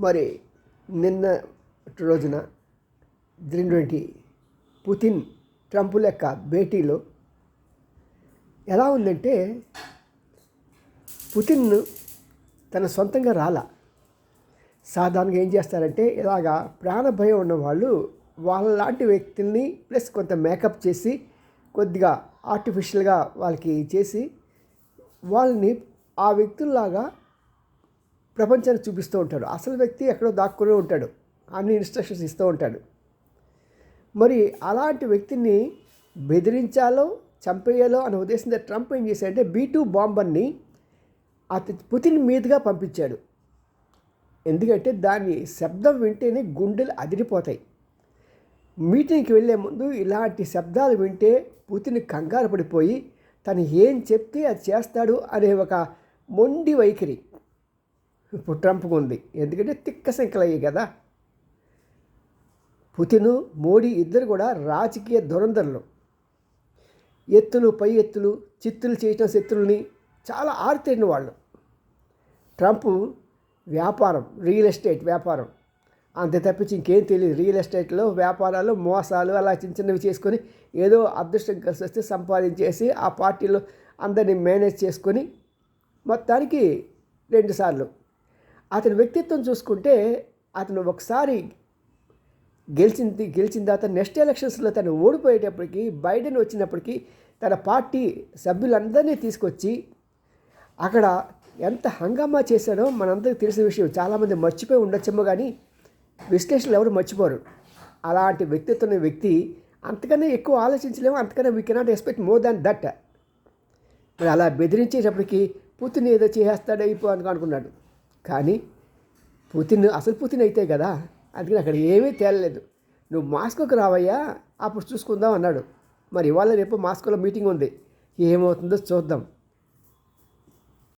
మరి నిన్న రోజున జరిగినటువంటి పుతిన్ ట్రంపుల యొక్క భేటీలో ఎలా ఉందంటే పుతిన్ తన సొంతంగా రాలా. సాధారణంగా ఏం చేస్తారంటే ఇలాగా ప్రాణభయం ఉన్నవాళ్ళు వాళ్ళ లాంటి వ్యక్తుల్ని ప్లస్ కొంత మేకప్ చేసి కొద్దిగా ఆర్టిఫిషియల్గా వాళ్ళకి చేసి వాళ్ళని ఆ వ్యక్తుల్లాగా ప్రపంచానికి చూపిస్తూ ఉంటాడు. అసలు వ్యక్తి ఎక్కడో దాక్కునే ఉంటాడు. అన్ని ఇన్స్ట్రక్షన్స్ ఇస్తూ ఉంటాడు. మరి అలాంటి వ్యక్తిని బెదిరించాలో చంపేయాలో అనే ఉద్దేశంతో ట్రంప్ ఏం చేశాడంటే బీ టూ బాంబర్ని అతి పుతిన్ మీదుగా పంపించాడు. ఎందుకంటే దాని శబ్దం వింటేనే గుండెలు అదిరిపోతాయి. మీటింగ్కి వెళ్ళే ముందు ఇలాంటి శబ్దాలు వింటే పుతిన్ కంగారు పడిపోయి తను ఏం చెప్తే అది చేస్తాడు అనే ఒక మొండి వైఖరి. ఇప్పుడు ట్రంప్కు ఉంది ఎందుకంటే తిక్క అయ్యాయి కదా. పుతిన్ మోడీ ఇద్దరు కూడా రాజకీయ దురంధరులు. ఎత్తులు పై ఎత్తులు చిత్తులు చేయటం శత్రుల్ని చాలా ఆరితేరిన వాళ్ళు. ట్రంప్ వ్యాపారం రియల్ ఎస్టేట్ వ్యాపారం. అంతే తప్పించి ఇంకేం తెలియదు రియల్ ఎస్టేట్లో వ్యాపారాలు మోసాలు అలా చిన్న చిన్నవి చేసుకొని ఏదో అదృష్టం కలిసి వస్తే సంపాదించేసి ఆ పార్టీలో అందరినీ మేనేజ్ చేసుకొని మొత్తానికి రెండుసార్లు అతని వ్యక్తిత్వం చూసుకుంటే అతను ఒకసారి గెలిచింది గెలిచిన తర్వాత నెక్స్ట్ ఎలక్షన్స్లో తను ఓడిపోయేటప్పటికి బైడెన్ వచ్చినప్పటికీ తన పార్టీ సభ్యులందరినీ తీసుకొచ్చి అక్కడ ఎంత హంగామా చేశాడో మనందరికీ తెలిసిన విషయం. చాలామంది మర్చిపోయి ఉండొచ్చేమో కానీ విశ్లేషణలు ఎవరు మర్చిపోరు. అలాంటి వ్యక్తిత్వం ఉన్న వ్యక్తి అంతకన్నా ఎక్కువ ఆలోచించలేము అంతకన్నా we cannot expect more than that మరి అలా బెదిరించేటప్పటికి పుతిన్ ఏదో చేసేస్తాడు అయిపో అనుకున్నాడు. కానీ పుతిన్ అసలు పుతిన్ అయితే కదా అందుకని అక్కడ ఏమీ తేలలేదు. నువ్వు మాస్కోకి రావయ్యా అప్పుడు చూసుకుందాం అన్నాడు. మరి ఇవాళ రేపు మాస్కోలో మీటింగ్ ఉంది. ఏమవుతుందో చూద్దాం.